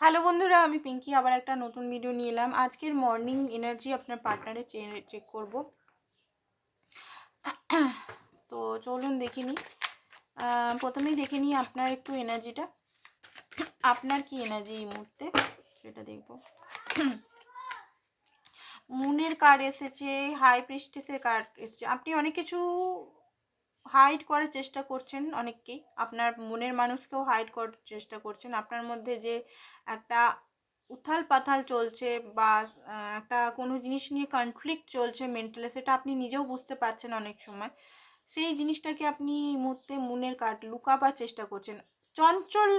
Hello বন্ধুরা, আমি পিঙ্কি, আবার একটা নতুন ভিডিও নিয়ে এলাম। আজকের মর্নিং এনার্জি আপনার পার্টনারে চেক করব। তো চলুন দেখে নিই। প্রথমেই দেখে নিই আপনার একটু এনার্জিটা আপনার কি এনার্জি এই মুহূর্তে? সেটা দেখব। মুনের কার্ড এসেছে হাই প্রিস্টেসের কার্ড এসেছে। আপনি অনেক কিছু হাইড করার চেষ্টা করছেন অনেককেই। আপনার মনের মানুষকেও হাইড করার চেষ্টা করছেন। আপনার মধ্যে যে একটা উথাল পাথাল চলছে বা একটা কোনো জিনিস নিয়ে কনফ্লিক্ট চলছে মেন্টালি সেটা আপনি নিজেও বুঝতে পারছেন অনেক সময়। সেই জিনিসটাকে আপনি এই মুহূর্তে মনের কাট লুকাবার চেষ্টা করছেন। চঞ্চল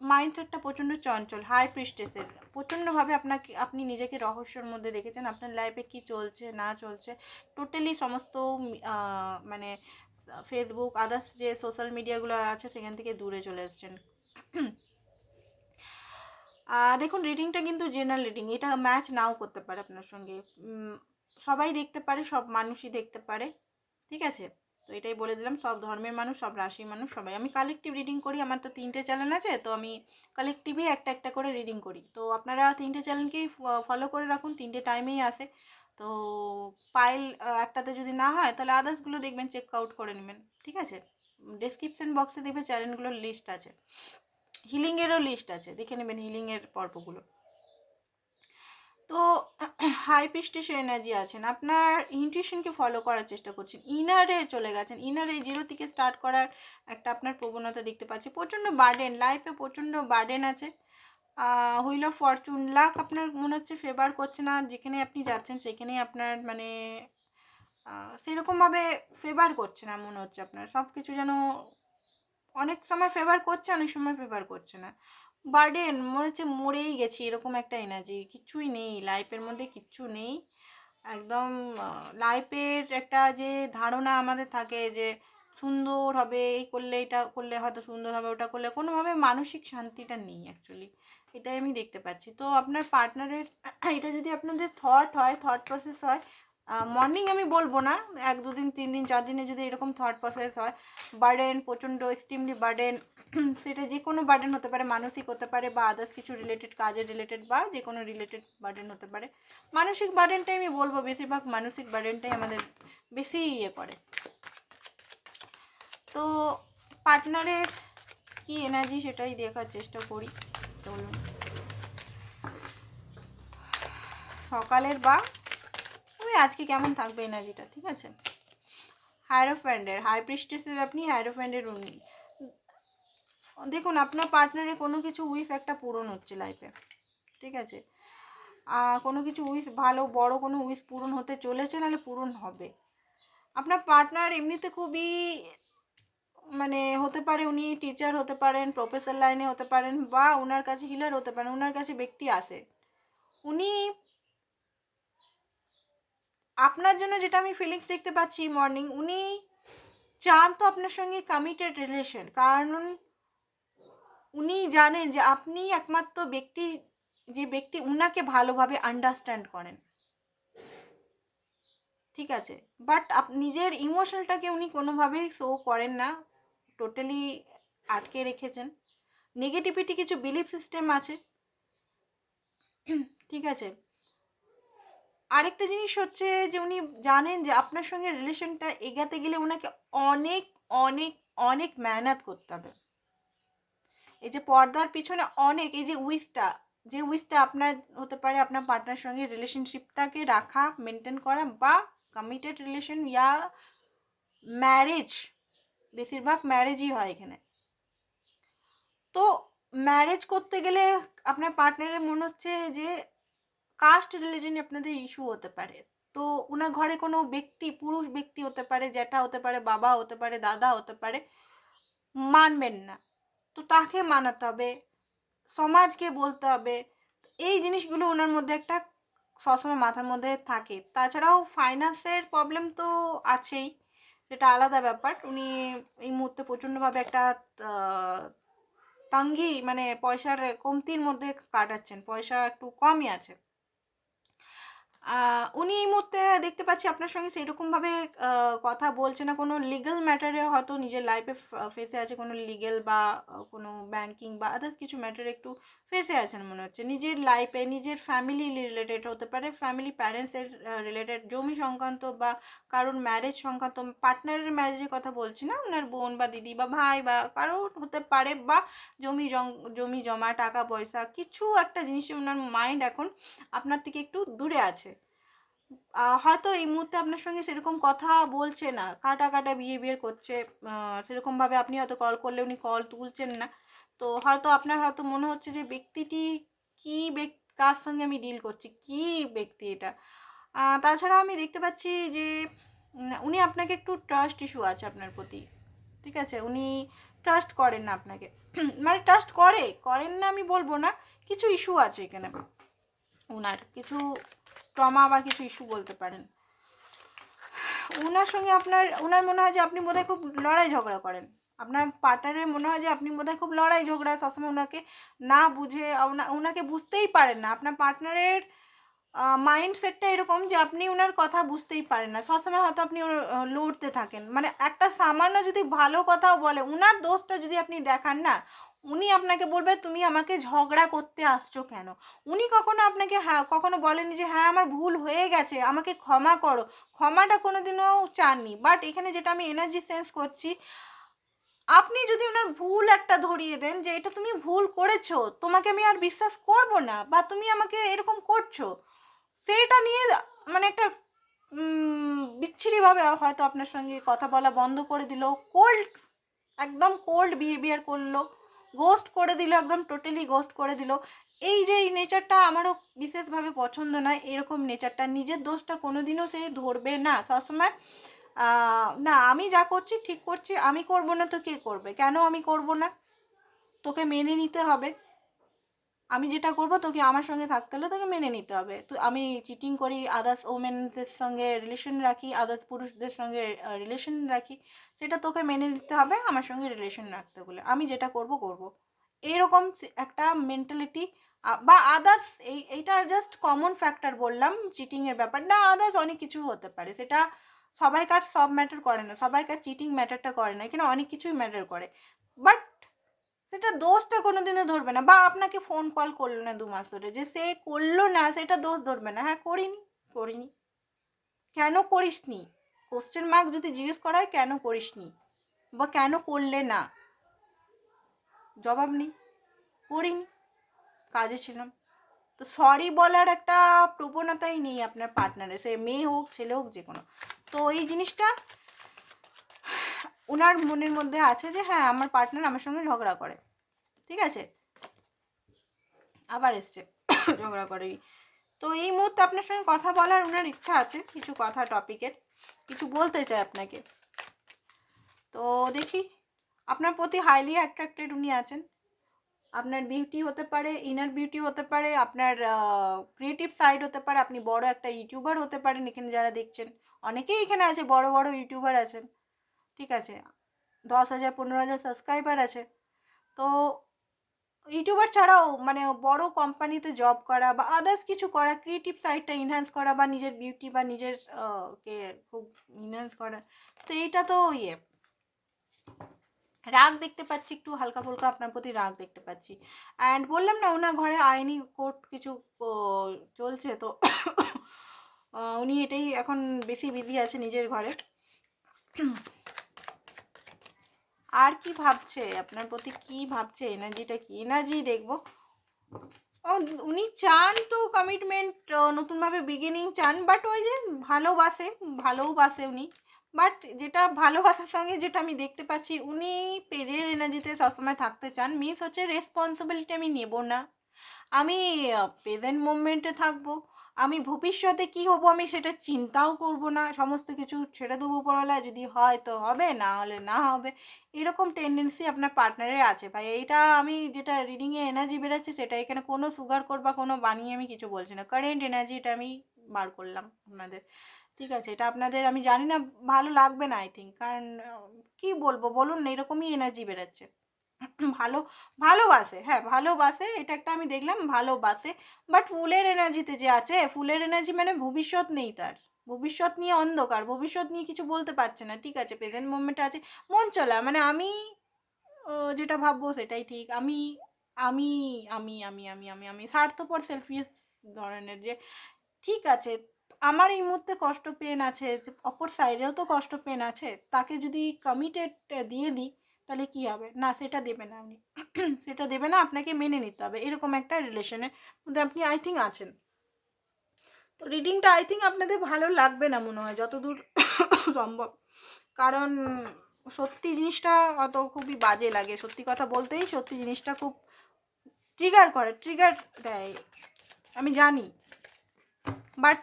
মাইন্ডসেটটা প্রচণ্ড চঞ্চল হাই প্রিস্টেসের প্রচণ্ডভাবে আপনাকে, আপনি নিজেকে রহস্যর মধ্যে দেখেছেন। আপনার লাইফে কি চলছে, না চলছে। টোটালি সমস্ত মানে ফেসবুক আদার্স যে সোশ্যাল মিডিয়াগুলো আছে সেখান থেকে দূরে চলে এসছেন। দেখুন রিডিংটা কিন্তু জেনারেল রিডিং এটা ম্যাচ নাও করতে পারে আপনার সঙ্গে। সবাই দেখতে পারে, সব মানুষই দেখতে পারে, ঠিক আছে? তো এটাই বলে দিলাম, সব ধর্মের মানুষ, সব রাশির মানুষ, সবাই। আমি কালেকটিভ রিডিং করি, আমার তো তিনটে চ্যানেল আছে, তো আমি কালেকটিভই একটা একটা করে রিডিং করি। তো আপনারা তিনটে চ্যানেলকেই ফলো করে রাখুন, তিনটে টাইমেই আসে। তো পাইল একটাতে যদি না হয়, তাহলে আদার্সগুলো দেখবেন চেক আউট করে নেবেন, ঠিক আছে? ডেসক্রিপশন বক্সে দেখবে চ্যানেলগুলোর লিস্ট আছে। হিলিংয়েরও লিস্ট আছে, দেখে নেবেন হিলিংয়ের পর্বগুলো। তো হাই পিস্টিস এনার্জি আছেন। আপনার ইনটিউশনকে ফলো করার চেষ্টা করছেন। ইনারে চলে গেছেন। ইনারে জিরো থেকে স্টার্ট করার একটা আপনার প্রবণতা দেখতে পাচ্ছি। প্রচণ্ড বার্ডেন লাইফে প্রচণ্ড বার্ডেন আছে। হুইল ফরচুন লাক আপনার মনে হচ্ছে ফেভার করছে না, যেখানে আপনি যাচ্ছেন সেখানেই আপনার মানে সেরকমভাবে ফেভার করছে না মনে হচ্ছে আপনার। সব কিছু যেন অনেক সময় ফেভার করছে, অনেক সময় ফেভার করছে না। বার্ডেন মনে হচ্ছে মরেই গেছি, এরকম একটা এনার্জি কিচ্ছুই নেই লাইফের মধ্যে কিচ্ছু নেই। একদম লাইফের একটা যে ধারণা আমাদের থাকে যে সুন্দর হবে, এই করলে এটা করলে হয়তো সুন্দর হবে, ওটা করলে, কোনোভাবে মানসিক শান্তিটা নেই অ্যাকচুয়ালি এটাই আমি দেখতে পাচ্ছি। তো আপনার পার্টনারের এটা যদি আপনাদের থট হয় থট প্রসেস হয় মর্নিং আমি বলব না, এক দুদিন, তিন দিন, চার দিনে যদি এরকম থট প্রসেস হয় বার্ডেন প্রচণ্ড এক্সট্রিমলি বার্ডেন সেটা যে কোনো বার্ডেন হতে পারে, মানসিক হতে পারে বা আদার্স কিছু রিলেটেড কাজের রিলেটেড বা যে কোনো রিলেটেড বার্ডেন হতে পারে। মানসিক বার্ডেনটাই আমি বলব, বেশিরভাগ মানসিক বার্ডেনটাই আমাদের বেশি ইয়ে করে। তো পার্টনারের কি এনার্জি সেটাই দেখার চেষ্টা করি। চলুন সকালের বা, ওই আজকে কেমন থাকবে এনার্জিটা, ঠিক আছে? হায়ারোফ্যান্ডের হাই প্রিস্টেসের আপনি হায়ারোফ্যান্ডের উনি দেখুন, আপনার পার্টনারে কোনো কিছু উইশ একটা পূরণ হচ্ছে লাইফে ঠিক আছে? কোনো কিছু উইশ ভালো, বড় কোনো উইশ পূরণ হতে চলেছে, নাহলে পূরণ হবে। আপনার পার্টনার এমনিতে খুবই মানে হতে পারে উনি টিচার হতে পারেন প্রফেসর লাইনে হতে পারেন বা ওনার কাছে হিলার হতে পারেন ওনার কাছে ব্যক্তি আসে উনি আপনার জন্য যেটা আমি ফিলিংস দেখতে পাচ্ছি মর্নিং উনি চান তো আপনার সঙ্গে কমিটেড রিলেশন কারণ উনি জানেন যে আপনি একমাত্র ব্যক্তি, যে ব্যক্তি উনাকে ভালোভাবে আন্ডারস্ট্যান্ড করেন। ঠিক আছে? বাট আপ, নিজের ইমোশনটাকে উনি কোনোভাবেই শো করেন না। টোটালি আটকে রেখেছেন। নেগেটিভিটি কিছু বিলিফ সিস্টেম আছে। ঠিক আছে? আরেকটা জিনিস হচ্ছে যে উনি জানেন যে আপনার সঙ্গে রিলেশনটা এগাতে গেলে ওনাকে অনেক অনেক অনেক মেহনত করতে হবে। এই যে পর্দার পিছনে অনেক, এই যে উইসটা যে উইসটা আপনার হতে পারে আপনার পার্টনার সঙ্গে রিলেশনশিপটাকে রাখা মেনটেন করা বা কমিটেড রিলেশন ইয়া ম্যারেজ বেশিরভাগ ম্যারেজই হয় এখানে। তো ম্যারেজ করতে গেলে আপনার পার্টনারের মনে হচ্ছে যে কাস্ট রিলিজনে আপনাদের ইস্যু হতে পারে। তো ওনার ঘরে কোনো ব্যক্তি, পুরুষ ব্যক্তি হতে পারে, জ্যাঠা হতে পারে, বাবা হতে পারে, দাদা হতে পারে, মানবেন না। তো তাকে মানাতে হবে, সমাজকে বলতে হবে। এই জিনিসগুলো ওনার মধ্যে একটা সবসময় মাথার মধ্যে থাকে। তাছাড়াও ফাইন্যান্সের প্রবলেম তো আছেই। সেটা আলাদা ব্যাপার। উনি এই মুহূর্তে প্রচণ্ডভাবে একটা তাঙ্গি মানে পয়সার কমতির মধ্যে কাটাচ্ছেন। পয়সা একটু কমই আছে। উনি এই মুহূর্তে দেখতে পাচ্ছি আপনার সঙ্গে সেরকমভাবে কথা বলছে না। কোনো লিগ্যাল ম্যাটারে হয়তো নিজের লাইফে ফেসে আছে কোনো লিগ্যাল বা কোনো ব্যাংকিং বা আদার্স কিছু ম্যাটারে একটু ফেসে আছেন মনে হচ্ছে। নিজের লাইফে নিজের ফ্যামিলি রিলেটেড হতে পারে ফ্যামিলি প্যারেন্টসের রিলেটেড জমি সংক্রান্ত বা কারোর ম্যারেজ সংক্রান্ত পার্টনারের ম্যারেজের কথা বলছি না ওনার বোন বা দিদি বা ভাই বা কারোর হতে পারে বা জমি জমি জমা, টাকা পয়সা, কিছু একটা জিনিসে ওনার মাইন্ড এখন আপনার থেকে একটু দূরে আছে। হয়তো এই মুহূর্তে আপনার সঙ্গে সেরকম কথা বলছে না, কাটা কাটা বিহেভিয়ার করছে সেরকমভাবে আপনি হয়তো কল করলে উনি কল তুলছেন না। তো হয়তো আপনার হয়তো মনে হচ্ছে যে ব্যক্তিটি কি ব্যক্তি কার সঙ্গে আমি ডিল করছি, কি ব্যক্তি এটা? তাছাড়া আমি দেখতে পাচ্ছি যে উনি আপনাকে একটু ট্রাস্ট ইস্যু আছে আপনার প্রতি, ঠিক আছে? উনি ট্রাস্ট করেন না আপনাকে। মানে ট্রাস্ট করে, করেন না আমি বলব না, কিছু ইস্যু আছে এখানে। উনার কিছু ট্রমা বা কিছু ইস্যু বলতে পারেন। উনার সঙ্গে আপনার, উনার মনে হয় যে আপনি বোধহয় খুব লড়াই ঝগড়া করেন। আপনার পার্টনারের মনে হয় যে আপনি বোধহয় খুব লড়াই ঝগড়া সবসময় ওনাকে না বুঝে ওনা- ওনাকে বুঝতেই পারেন না। আপনার পার্টনারের মাইন্ডসেটটা এরকম যে আপনি ওনার কথা বুঝতেই পারেন না। সবসময় হয়তো আপনি লড়তে থাকেন। মানে একটা সামান্য যদি ভালো কথাও বলে ওনার দোষটা যদি আপনি দেখান না, উনি আপনাকে বলবে, তুমি আমাকে ঝগড়া করতে আসছো কেন? উনি কখনো আপনাকে হ্যাঁ কখনো বলেনি যে হ্যাঁ আমার ভুল হয়ে গেছে, আমাকে ক্ষমা করো। ক্ষমাটা কোনোদিনও চাননি। বাট এখানে যেটা আমি এনার্জি সেন্স করছি আপনি যদি ওনার ভুল একটা ধরিয়ে দেন যে এটা তুমি ভুল করেছ, তোমাকে আমি আর বিশ্বাস করব না বা তুমি আমাকে এরকম করছ সেটা নিয়ে মানে একটা বিচ্ছিরিভাবে হয়তো আপনার সঙ্গে কথা বলা বন্ধ করে দিল কোল্ড একদম কোল্ড বিহেভিয়ার করল গোস্ট করে দিল, একদম টোটালি গোস্ট করে দিল। এই যে এই নেচারটা আমারও বিশেষভাবে পছন্দ নয়, এরকম নেচারটা নিজের দোষটা কোনোদিনও সে ধরবে না। সবসময় না, আমি যা করছি ঠিক করছি, আমি করব না তো কে করবে? কেন আমি করব না? তোকে মেনে নিতে হবে। আমি যেটা করব, তোকে আমার সঙ্গে থাকতে হলে তোকে মেনে নিতে হবে। তো আমি চিটিং করি আদার্স ওমেনদের সঙ্গে রিলেশন রাখি আদার্স পুরুষদের সঙ্গে রিলেশন রাখি, সেটা তোকে মেনে নিতে হবে, আমার সঙ্গে রিলেশন রাখতে বলে। আমি যেটা করব করব। এইরকম একটা মেন্টালিটি বা আদার্স এই, এইটা জাস্ট কমন ফ্যাক্টর বললাম চিটিংয়ের ব্যাপার। না আদার্স অনেক কিছু হতে পারে। সেটা সবাইকার সব ম্যাটার করে না, সবাইকার চিটিং ম্যাটারটা করে না, এখানে অনেক কিছুই ম্যাটার করে। বাট সেটা দোষটা কোনো দিনও ধরবে না। বা আপনাকে ফোন কল করল না দু মাস ধরে, যে সে করল না, সেটা দোষ ধরবে না। হ্যাঁ করিনি করিনি। কেন করিসনি? কোশ্চেন মার্ক যদি জিজ্ঞেস করা হয়, কেন করিসনি? বা কেন করলে না? জবাব নেই। করিনি। কাজে ছিলাম। তো সরি বলার একটা প্রবণতাই নেই আপনার পার্টনারে সে মেয়ে হোক, ছেলে হোক, যে কোনো। তো এই জিনিসটা ওনার মনের মধ্যে আছে যে হ্যাঁ আমার পার্টনার আমার সঙ্গে ঝগড়া করে। ঠিক আছে? আবার এসছে, ঝগড়া করেই তো এই মুহূর্তে আপনার সঙ্গে কথা বলার ওনার ইচ্ছা আছে, কিছু কথা টপিকের কিছু বলতে চাই আপনাকে। তো দেখি, আপনার প্রতি হাইলি অ্যাট্রাক্টেড উনি আছেন। আপনার বিউটি হতে পারে ইনার বিউটি হতে পারে, আপনার ক্রিয়েটিভ সাইড হতে পারে, আপনি বড় একটা ইউটিউবার হতে পারেন এখানে যারা দেখছেন। অনেকেই এখানে আছে, বড় বড় ইউটিউবার আছেন। ঠিক আছে, দশ হাজার, পনেরো হাজার সাবস্ক্রাইবার আছে। তো ইউটিউবার ছাড়াও মানে বড় কোম্পানিতে জব করা বা আদার্স কিছু করা ক্রিয়েটিভ সাইডটা ইনহ্যান্স করা বা নিজের বিউটি বা নিজের কে খুব ইনহ্যান্স করা, তো এইটা তো ইয়ে। রাগ দেখতে পাচ্ছি, একটু হালকা ফুলকা আপনার প্রতি রাগ দেখতে পাচ্ছি। অ্যান্ড বললাম না, ওনার ঘরে আইনি কোর্ট কিছু চলছে তো। উনি এটাই এখন বেশি বিধি আছে নিজের ঘরে। আর কি ভাবছে? আপনার প্রতি কি ভাবছে? এনার্জিটা কি? এনার্জি দেখব। উনি চান তো কমিটমেন্ট নতুনভাবে বিগিনিং চান বাট ওই যে ভালোবাসে ভালোবাসে উনি। বাট যেটা ভালোবাসার সঙ্গে যেটা আমি দেখতে পাচ্ছি, উনি পেজের এনার্জিতে সবসময় থাকতে চান মিস হচ্ছে রেসপন্সিবিলিটি আমি নেব না। আমি প্রেজেন্ট মোমেন্টে থাকব, আমি ভবিষ্যতে কি হব আমি সেটা চিন্তাও করব না, সমস্ত কিছু ছেড়ে দেবো পড়ালা যদি হয় তো হবে, না হলে না হবে। এরকম টেন্ডেন্সি আপনার পার্টনারের আছে ভাই। এইটা আমি যেটা রিডিংয়ে এনার্জি বেরোচ্ছে সেটা এখানে কোনো সুগার কোড বা কোনো বানিয়ে আমি কিছু বলছি না। কারেন্ট এনার্জি এটা আমি বার করলাম আপনাদের। ঠিক আছে, এটা আপনাদের আমি জানি না, ভালো লাগবে না আই থিঙ্ক কারণ কি বলব? বলুন না, এরকমই এনার্জি বেরোচ্ছে। ভালো ভালোবাসে হ্যাঁ ভালোবাসে এটা একটা আমি দেখলাম ভালোবাসে বাট ফুলের এনার্জিতে যে আছে, ফুলের এনার্জি মানে ভবিষ্যৎ নেই তার। ভবিষ্যৎ নিয়ে অন্ধকার, ভবিষ্যৎ নিয়ে কিছু বলতে পারছে না, ঠিক আছে প্রেজেন্ট মোমেন্টে আছে। মন চলা মানে আমি যেটা ভাববো সেটাই ঠিক। আমি আমি আমি আমি আমি আমি আমি স্বার্থপর সেলফিস ধরনের যে, ঠিক আছে আমার এই মুহূর্তে কষ্ট পেন আছে অপর সাইডেও তো কষ্ট পেন আছে, তাকে যদি কমিটেড দিয়ে দিই, তাহলে কী হবে? না, সেটা দেবে না আপনি সেটা দেবে না, আপনাকে মেনে নিতে হবে। এরকম একটা রিলেশনের মধ্যে আপনি আই থিঙ্ক আছেন। তো রিডিংটা আই থিঙ্ক আপনাদের ভালো লাগবে না মনে হয়, যতদূর সম্ভব। কারণ সত্যি জিনিসটা অত খুবই বাজে লাগে। সত্যি কথা বলতেই সত্যি জিনিসটা খুব ট্রিগার করে ট্রিগার দেয়। আমি জানি। বাট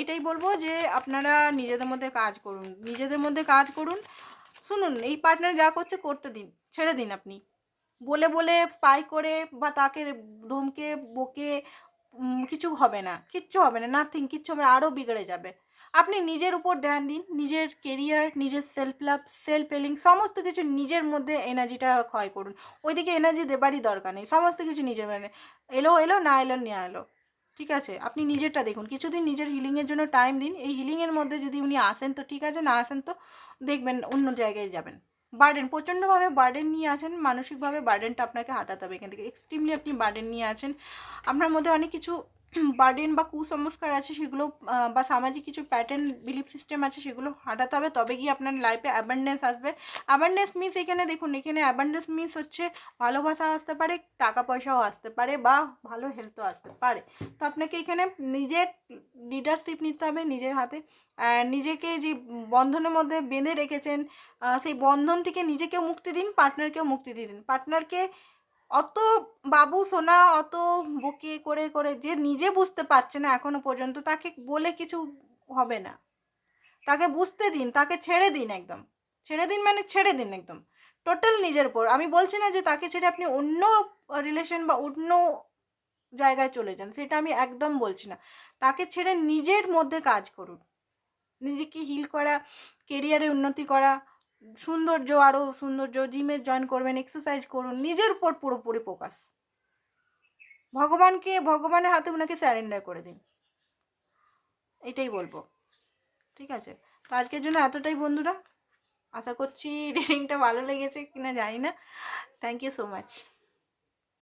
এটাই বলব যে আপনারা নিজেদের মধ্যে কাজ করুন। নিজেদের মধ্যে কাজ করুন। শুনুন, এই পার্টনার যা করছে করতে দিন, ছেড়ে দিন আপনি। বলে বলে পাই করে বা তাকে ধমকে, বকে কিছু হবে না, কিচ্ছু হবে না নাথিং কিচ্ছু হবে না আরও বিগড়ে যাবে। আপনি নিজের উপর ধ্যান দিন, নিজের কেরিয়ার নিজের সেলফ লাভ সেলফ ফিলিং সমস্ত কিছু নিজের মধ্যে এনার্জিটা ক্ষয় করুন। ওইদিকে এনার্জি দেবারই দরকার নেই, সমস্ত কিছু নিজের মানে এলো এলো, না এলো, নিয়ে এলো। ঠিক আছে? আপনি নিজেরটা দেখুন। কিছুদিন নিজের হিলিংয়ের জন্য টাইম দিন। এই হিলিংয়ের মধ্যে যদি উনি আসেন তো ঠিক আছে, না আসেন তো দেখবেন অন্য জায়গায় যাবেন। বার্ডেন প্রচণ্ডভাবে বার্ডেন নিয়ে আসেন, মানসিকভাবে বার্ডেনটা আপনাকে হাঁটাতে হবে এখান থেকে। এক্সট্রিমলি আপনি বার্ডেন নিয়ে আছেন। আপনার মধ্যে অনেক কিছু বার্ডেন বা কুসংস্কার আছে সেগুলো বা সামাজিক কিছু প্যাটার্ন বিলিফ সিস্টেম আছে সেগুলো হাঁটাতে হবে, তবে গিয়ে আপনার লাইফে অ্যাবান্ডেন্স আসবে। অ্যাবান্ডেন্স মিন্স এখানে দেখুন, এখানে অ্যাবান্ডেন্স মিন্স হচ্ছে ভালোবাসা আসতে পারে, টাকা পয়সাও আসতে পারে, বা ভালো হেলথও আসতে পারে। তো আপনাকে এখানে নিজের লিডারশিপ নিতে হবে নিজের হাতে। নিজেকে যে বন্ধনের মধ্যে বেঁধে রেখেছেন সেই বন্ধন থেকে নিজেকেও মুক্তি দিন পার্টনারকেও মুক্তি দিয়ে দিন। পার্টনারকে অত বাবু সোনা, অত বকে করে করে যে নিজে বুঝতে পারছে না এখনও পর্যন্ত, তাকে বলে কিছু হবে না। তাকে বুঝতে দিন, তাকে ছেড়ে দিন একদম। ছেড়ে দিন মানে ছেড়ে দিন একদম। টোটাল নিজের উপর। আমি বলছি না যে তাকে ছেড়ে আপনি অন্য রিলেশন বা অন্য জায়গায় চলে যান, সেটা আমি একদম বলছি না। তাকে ছেড়ে নিজের মধ্যে কাজ করুন। নিজেকে হিল করা কেরিয়ারে উন্নতি করা সৌন্দর্য আরও সৌন্দর্য জিমে জয়েন করবেন এক্সারসাইজ করুন, নিজের উপর পুরোপুরি ফোকাস ভগবানকে, ভগবানের হাতে ওনাকে স্যারেন্ডার করে দিন। এটাই বলব। ঠিক আছে? তো আজকের জন্য এতটাই বন্ধুরা। আশা করছি রিডিংটা ভালো লেগেছে কিনা জানি না। Thank you so much